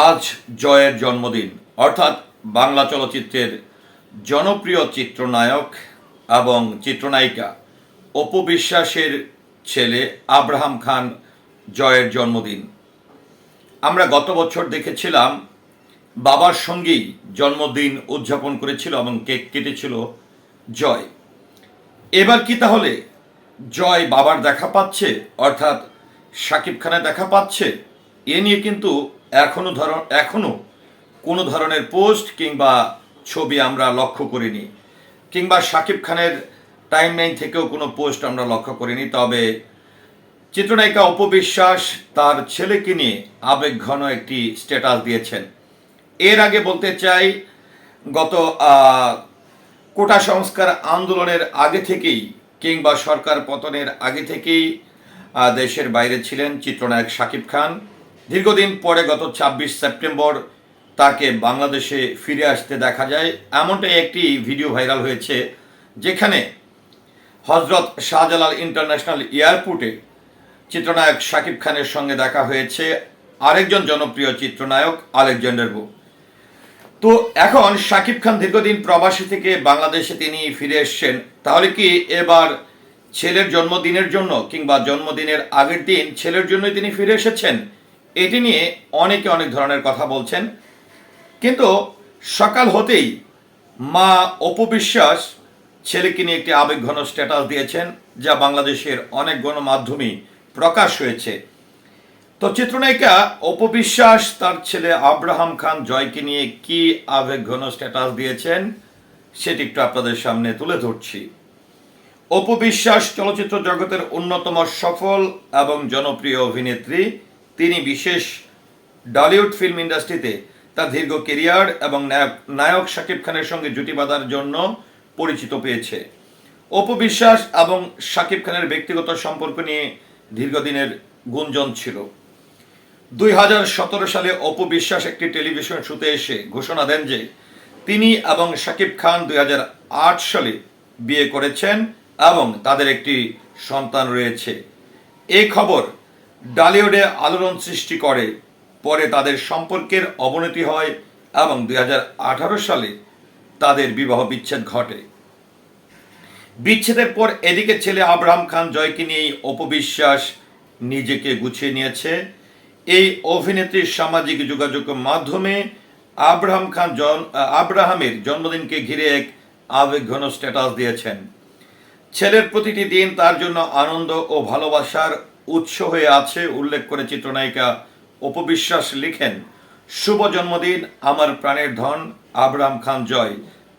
আজ জয়ের জন্মদিন। অর্থাৎ বাংলা চলচ্চিত্রের জনপ্রিয় চিত্রনায়ক এবং চিত্রনায়িকা অপু বিশ্বাসের ছেলে আব্রাহাম খান জয়ের জন্মদিন। আমরা গত বছর দেখেছিলাম, বাবার সঙ্গেই জন্মদিন উদযাপন করেছিল এবং কেক কেটেছিল জয়। এবার কি তাহলে? জয় বাবার দেখা পাচ্ছে, অর্থাৎ শাকিব খানের দেখা পাচ্ছে, এ নিয়ে কিন্তু এখনও ধর, এখনও কোনো ধরনের পোস্ট কিংবা ছবি আমরা লক্ষ্য করিনি। কিংবা শাকিব খানের টাইমলাইন থেকেও কোনো পোস্ট আমরা লক্ষ্য করিনি। তবে চিত্রনায়িকা অপবিশ্বাস তার ছেলেকে নিয়ে আবেগঘন একটি স্ট্যাটাস দিয়েছেন। এর আগে বলতে চাই, গত কোটা সংস্কার আন্দোলনের আগে থেকেই কিংবা সরকার পতনের আগে থেকেই দেশের বাইরে ছিলেন চিত্রনায়ক শাকিব খান। দীর্ঘদিন পরে গত ছাব্বিশ সেপ্টেম্বর তাকে বাংলাদেশে ফিরে আসতে দেখা যায়। এমনটাই একটি ভিডিও ভাইরাল হয়েছে, যেখানে হজরত শাহজালাল ইন্টারন্যাশনাল এয়ারপোর্টে চিত্রনায়ক শাকিব খানের সঙ্গে দেখা হয়েছে। আরেকজন জনপ্রিয় চিত্রনায়ক আলেকজান্ডার বু। তো এখন শাকিব খান দীর্ঘদিন প্রবাসী থেকে বাংলাদেশে তিনি ফিরে এসছেন। তাহলে কি এবার ছেলের জন্মদিনের জন্য কিংবা জন্মদিনের আগের দিন ছেলের জন্যই তিনি ফিরে এসেছেন? এটি নিয়ে অনেকে অনেক ধরনের কথা বলছেন। কিন্তু সকাল হতেই মা অপবিশ্বাস ছেলেকে নিয়ে একটি আবেগঘন স্ট্যাটাস দিয়েছেন, যা বাংলাদেশের অনেক গণমাধ্যমে প্রকাশ হয়েছে। তো চিত্রনায়িকা অপবিশ্বাস তার ছেলে আব্রাহাম খান জয়কে নিয়ে কি আবেগঘন স্ট্যাটাস দিয়েছেন, সেটি একটু আপনাদের সামনে তুলে ধরছি। অপবিশ্বাস চলচ্চিত্র জগতের অন্যতম সফল এবং জনপ্রিয় অভিনেত্রী তিনি বিশেষ ডলিউড ফিল্ম ইন্ডাস্ট্রিতে তার দীর্ঘ কেরিয়ার এবং নায়ক শাকিব খানের সঙ্গে জুটি বাঁধার জন্য পরিচিত পেয়েছে। অপবিশ্বাস এবং শাকিব খানের ব্যক্তিগত সম্পর্ক নিয়ে দীর্ঘদিনের গুঞ্জন ছিল। দুই হাজার সতেরো সালে অপবিশ্বাস একটি টেলিভিশন শুতে এসে ঘোষণা দেন যে, তিনি এবং শাকিব খান দুই সালে বিয়ে করেছেন এবং তাদের একটি সন্তান রয়েছে। এই খবর ডালিউডে আলোড়ন সৃষ্টি করে। পরে তাদের সম্পর্কের অবনতি হয় এবং দু হাজার আঠারো সালে তাদের বিবাহ বিচ্ছেদ ঘটে। বিচ্ছেদের পর এদিকে ছেলে আব্রাহাম খান জয়কে নিয়েই অপবিশ্বাস নিজেকে গুছিয়ে নিয়েছে। এই অভিনেত্রীর সামাজিক যোগাযোগ মাধ্যমে আব্রাহাম খান জন, আব্রাহামের জন্মদিনকে ঘিরে এক আবেগঘন স্ট্যাটাস দিয়েছেন। ছেলের প্রতিটি দিন তার জন্য আনন্দ ও ভালোবাসার উৎস হয়ে আছে, উল্লেখ করে চিত্রনায়িকা অপবিশ্বাস লিখেন, শুভ জন্মদিন, আমার প্রাণের ধন আব্রাহাম খান জয়।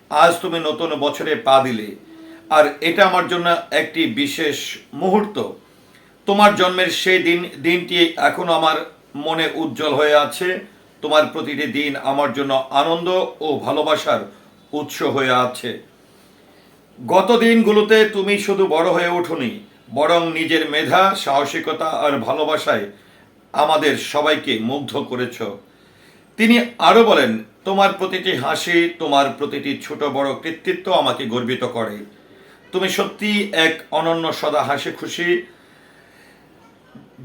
আজ তুমি নতুন বছরে পা দিলে। আর এটা আমার জন্য একটি বিশেষ মুহূর্ত। তোমার জন্মের সেই দিন, দিনটি এখনও আমার মনে উজ্জ্বল হয়ে আছে। তোমার প্রতিটি দিন আমার জন্য আনন্দ ও ভালোবাসার উৎস হয়ে আছে। গত দিনগুলোতে তুমি শুধু বড় হয়ে ওঠোনি। বরং নিজের মেধা, সাহসিকতা আর ভালোবাসায় আমাদের সবাইকে মুগ্ধ করেছ। তিনি আরও বলেন, তোমার প্রতিটি হাসি, তোমার প্রতিটি ছোট বড় কৃতিত্ব আমাকে গর্বিত করে। তুমি সত্যি এক অনন্য সদা হাসি খুশি,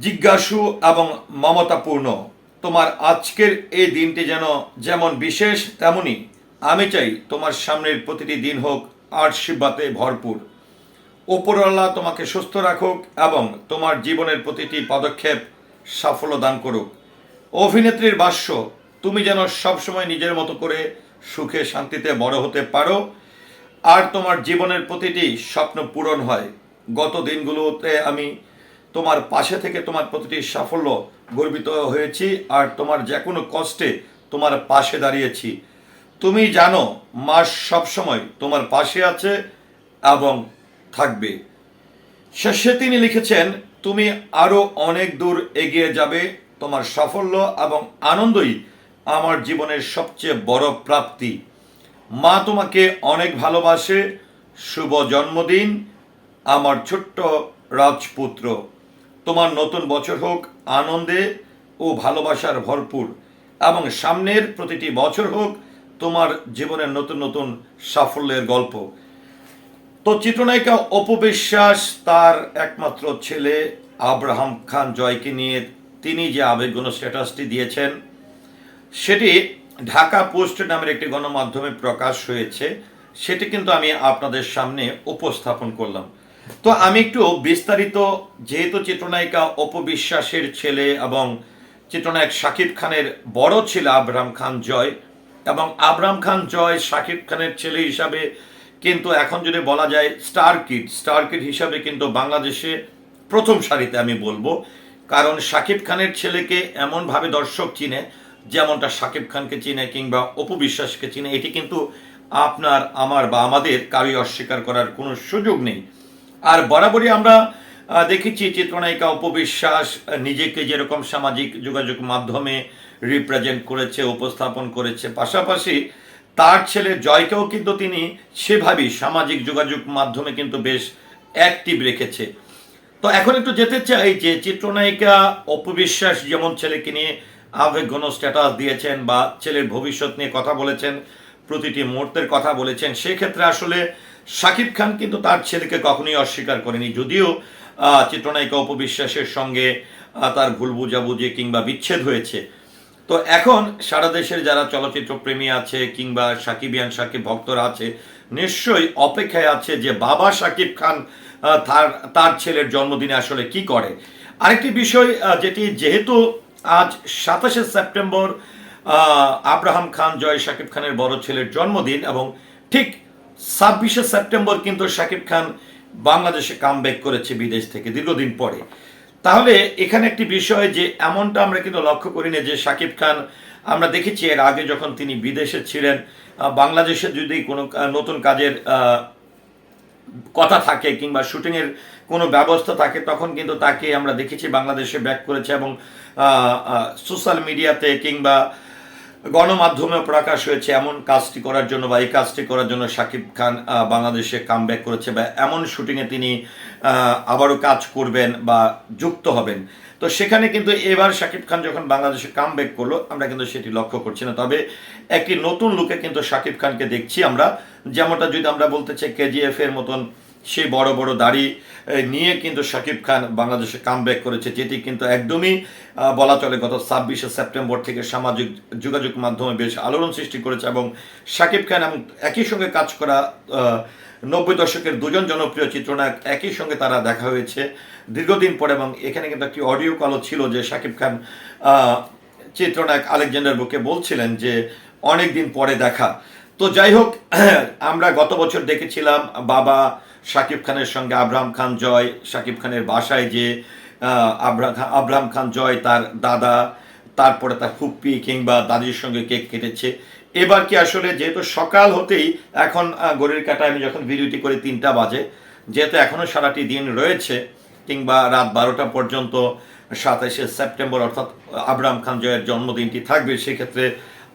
জিজ্ঞাসু এবং মমতাপূর্ণ। তোমার আজকের এই দিনটি যেন যেমন বিশেষ, তেমনি আমি চাই তোমার সামনের প্রতিটি দিন হোক আশীর্বাদে ভরপুর। ওপরওয়ালা তোমাকে সুস্থ রাখুক এবং তোমার জীবনের প্রতিটি পদক্ষেপ সাফল্য দান করুক। অভিনেত্রীর ভাষ্য, তুমি যেন সবসময় নিজের মতো করে সুখে শান্তিতে বড় হতে পারো আর তোমার জীবনের প্রতিটি স্বপ্ন পূরণ হয়। গত দিনগুলোতে আমি তোমার পাশে থেকে তোমার প্রতিটি সাফল্য গর্বিত হয়েছি আর তোমার যে কোনো কষ্টে তোমার পাশে দাঁড়িয়েছি। তুমি জানো, মা সবসময় তোমার পাশে আছে এবং থাকবে। শেষে তিনি লিখেছেন, তুমি আরও অনেক দূর এগিয়ে যাবে, তোমার সাফল্য এবং আনন্দই আমার জীবনের সবচেয়ে বড় প্রাপ্তি। মা তোমাকে অনেক ভালোবাসে, শুভ জন্মদিন, আমার ছোট্ট রাজপুত্র। তোমার নতুন বছর হোক আনন্দে ও ভালোবাসার ভরপুর, এবং সামনের প্রতিটি বছর হোক তোমার জীবনের নতুন নতুন সাফল্যের গল্প। তো চিত্রনায়িকা অপবিশ্বাস তার একমাত্র ছেলে আব্রাহাম খান জয়কে নিয়ে তিনি যে আবেগঘন স্ট্যাটাসটি দিয়েছেন, সেটি ঢাকা পোস্ট নামের একটি গণমাধ্যমে প্রকাশ হয়েছে। সেটি কিন্তু আমি আপনাদের সামনে উপস্থাপন করলাম। তো আমি একটু বিস্তারিত, যেহেতু চিত্রনায়িকা অপবিশ্বাসের ছেলে এবং চিত্রনায়ক শাকিব খানের বড় ছেলে আবরাম খান জয় এবং আবরাম খান জয় শাকিব খানের ছেলে হিসাবে কিন্তু এখন যদি বলা যায় স্টার কিড স্টার কিড হিসাবে কিন্তু বাংলাদেশে প্রথম সারিতে আমি বলব। কারণ শাকিব খানের ছেলেকে এমনভাবে দর্শক চিনে যেমনটা শাকিব খানকে চিনে কিংবা অপু বিশ্বাসকে চিনে এটি কিন্তু আপনার আমার বা আমাদের কারোই অস্বীকার করার কোনো সুযোগ নেই। আর বরাবরই আমরা দেখেছি চিত্রনায়িকা উপবিশ্বাস আহ, নিজেকে যেরকম সামাজিক যোগাযোগ মাধ্যমে রিপ্রেজেন্ট করেছে উপস্থাপন করেছে পাশাপাশি তার ছেলে জয়কেও কিন্তু তিনি সেভাবেই সামাজিক যোগাযোগ মাধ্যমে কিন্তু বেশ অ্যাক্টিভ রেখেছে। তো এখন একটু যেতে চাই যে চিত্রনায়িকা অপবিশ্বাস যেমন ছেলেকে নিয়ে আবেগঘন স্ট্যাটাস দিয়েছেন বা ছেলের ভবিষ্যৎ নিয়ে কথা বলেছেন, প্রতিটি মুহূর্তের কথা বলেছেন, সেক্ষেত্রে আসলে শাকিব খান কিন্তু তার ছেলেকে কখনোই অস্বীকার করেনি। যদিও চিত্রনায়িকা অপবিশ্বাসের সঙ্গে তার ভুল বুঝাবুঝি কিংবা বিচ্ছেদ হয়েছে তো এখন সারা দেশের যারা চলচ্চিত্র প্রেমী আছে কিংবা সাকিবিয়ান সাকিব ভক্তরা আছে, নিশ্চয়ই অপেক্ষায় আছে যে বাবা সাকিব খান তার তার ছেলের জন্মদিনে আসলে কি করে। আরেকটি বিষয় যেটি যেহেতু আজ সাতাশে সেপ্টেম্বর আব্রাহাম খান জয় সাকিব খানের বড় ছেলের জন্মদিন এবং ঠিক ছাব্বিশে সেপ্টেম্বর কিন্তু সাকিব খান বাংলাদেশে কামব্যাক করেছে বিদেশ থেকে দীর্ঘদিন পরে। তাহলে এখানে একটি বিষয় যে এমনটা আমরা কিন্তু লক্ষ্য করি না যে সাকিব খান, আমরা দেখেছি এর আগে যখন তিনি বিদেশে ছিলেন বাংলাদেশে যদি কোনো নতুন কাজের কথা থাকে কিংবা শুটিংয়ের কোনো ব্যবস্থা থাকে, তখন কিন্তু তাকে আমরা দেখেছি বাংলাদেশে ব্যাক করেছে এবং সোশ্যাল মিডিয়াতে কিংবা গণমাধ্যমে প্রকাশ হয়েছে, এমন কাজটি করার জন্য বা এই কাজটি করার জন্য শাকিব খান বাংলাদেশে কাম করেছে বা এমন শুটিংয়ে তিনি আবারও কাজ করবেন বা যুক্ত হবেন। তো সেখানে কিন্তু এবার শাকিব খান যখন বাংলাদেশে কাম ব্যাক করল, আমরা কিন্তু সেটি লক্ষ্য করছি না। তবে একটি নতুন লুকে কিন্তু শাকিব খানকে দেখছি আমরা। যেমনটা যদি আমরা বলতে চাই কেজিএফ এর মতন সেই বড় বড় দাড়ি নিয়ে কিন্তু শাকিব খান বাংলাদেশে কাম ব্যাক করেছে, যেটি কিন্তু একদমই বলা চলে গত ছাব্বিশে সেপ্টেম্বর থেকে সামাজিক যোগাযোগ মাধ্যমে বেশ আলোড়ন সৃষ্টি করেছে এবং শাকিব খান এবং একই সঙ্গে কাজ করা নব্বই দশকের দুজন জনপ্রিয় চিত্রনায়ক একই সঙ্গে তারা দেখা হয়েছে দীর্ঘদিন পরে এবং এখানে কিন্তু একটি অডিও কলও ছিল যে শাকিব খান চিত্রনায়ক আলেকজান্ডার বুকে বলছিলেন যে অনেক দিন পরে দেখা। তো যাই হোক, আমরা গত বছর দেখেছিলাম বাবা শাকিব খানের সঙ্গে আব্রাহাম খান জয় শাকিব খানের বাসায় যে আব্রাহাম খান জয় তার দাদা তারপরে তার ফুপ্পি কিংবা দাদির সঙ্গে কেক কেটেছে। এবার কি আসলে যেহেতু সকাল হতেই এখন আহ, ঘড়ির কাটায় আমি যখন ভিডিওটি করি তিনটা বাজে যেহেতু এখনও সারাটি দিন রয়েছে কিংবা রাত বারোটা পর্যন্ত সাতাশে সেপ্টেম্বর অর্থাৎ আবরাম খান জয়ের জন্মদিনটি থাকবে সেক্ষেত্রে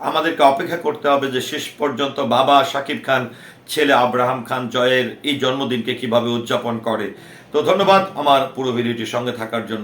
আমাদেরকে অপেক্ষা করতে হবে যে শেষ পর্যন্ত বাবা শাকিব খান, ছেলে আব্রাহাম খান জয়ের এই জন্মদিনকে কীভাবে উদযাপন করে। তো ধন্যবাদ আমার পুরো ভিডিওটির সঙ্গে থাকার জন্য।